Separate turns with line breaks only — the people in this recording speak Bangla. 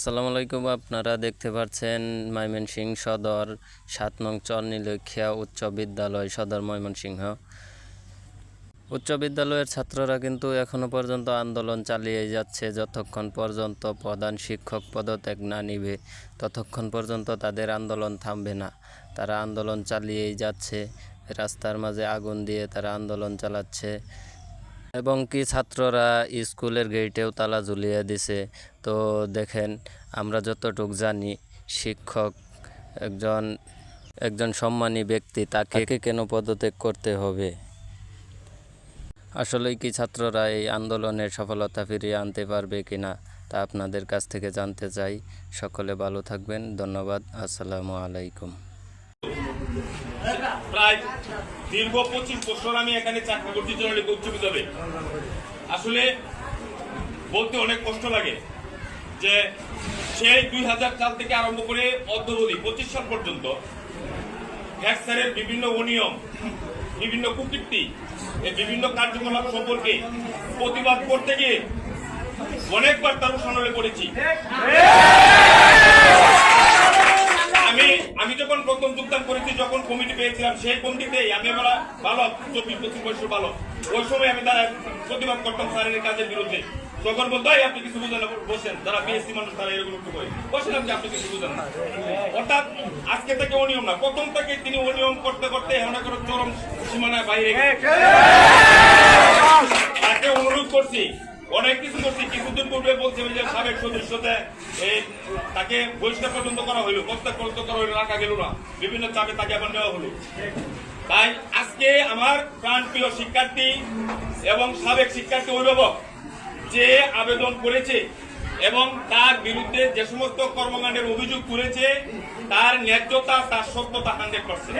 আসসালামু আলাইকুম, আপনারা দেখতে পাচ্ছেন ময়মনসিংহ সদর, সাত নং চরনীলক্ষিয়া উচ্চ বিদ্যালয় সদর ময়মনসিংহ। উচ্চ বিদ্যালয়ের ছাত্ররা কিন্তু এখনও পর্যন্ত আন্দোলন চালিয়ে যাচ্ছে। যতক্ষণ পর্যন্ত প্রধান শিক্ষক পদত্যাগ না নিবে, ততক্ষণ পর্যন্ত তাদের আন্দোলন থামবে না। তারা আন্দোলন চালিয়েই যাচ্ছে, রাস্তার মাঝে আগুন দিয়ে তারা আন্দোলন চালাচ্ছে। এবং কি ছাত্ররা স্কুলের গেটেও তালা ঝুলিয়ে দিছে। তো দেখেন আমরা যতটুক জানি শিক্ষক একজন একজন সম্মানী ব্যক্তি তাকে কেন পদত্যাগ করতে হবে? আসলেই কি ছাত্ররা এই আন্দোলনের সফলতা ফিরিয়ে আনতে পারবে কিনা তা আপনাদের কাছ থেকে জানতে চাই। সকলে ভালো থাকবেন ধন্যবাদ আসসালামু আলাইকুম।
প্রায় দীর্ঘ পঁচিশ বছর আমি এখানে চাকরি করছি জনলিক উচ্চ বিদ্যালয়ে আসলে বলতে অনেক কষ্ট লাগে যে সেই দুই হাজার সাল থেকে আরম্ভ করে অদ্যবধি, পঁচিশ সাল পর্যন্ত হেড স্যারের বিভিন্ন অনিয়ম, বিভিন্ন কুকীর্তি বিভিন্ন কার্যকলাপ সম্পর্কে প্রতিবাদ করতে গিয়ে অনেকবার তার সনলে পড়েছি। প্রথম যোগদান করেছি যখন কমিটি পেয়েছিলাম সেই কমিটিতেই আমি বেলা ভালো চব্বিশ বছর ভালো ওই সময় আমি তারা প্রতিবাদ করতাম স্যারের কাজের বিরুদ্ধে। তখন বলতো "এই, আপনি কিছু বুঝেন বসেন। যারা বিএসসি মানুষ তারা এরকম একটু করে বসেন আপনি আপনি কিছু বুঝেন না। অর্থাৎ আজকে থেকে অনিয়ম না প্রথম থেকে তিনি অনিয়ম করতে করতে এখন করে চরম সীমানায় বাইরে। তাকে অনুরোধ করছি অনেক কিছু করছি, কিছুদিন পূর্বে বলছে যে সাবেক সদস্যতে এই তাকে বহিষ্কার পর্যন্ত করা হইল প্রত্যাগ পর্যন্ত করা হইল, রাখা গেল না। বিভিন্ন চাপে তাকে আবার নেওয়া হলো। তাই আজকে আমার প্রাণপ্রিয় শিক্ষার্থী এবং সাবেক শিক্ষার্থী অভিভাবক যে আবেদন করেছে এবং তার বিরুদ্ধে যে সমস্ত কর্মকাণ্ডের অভিযোগ করেছে তার ন্যায্যতা, তার সত্যতা হান্ড্রেড পার্সেন্ট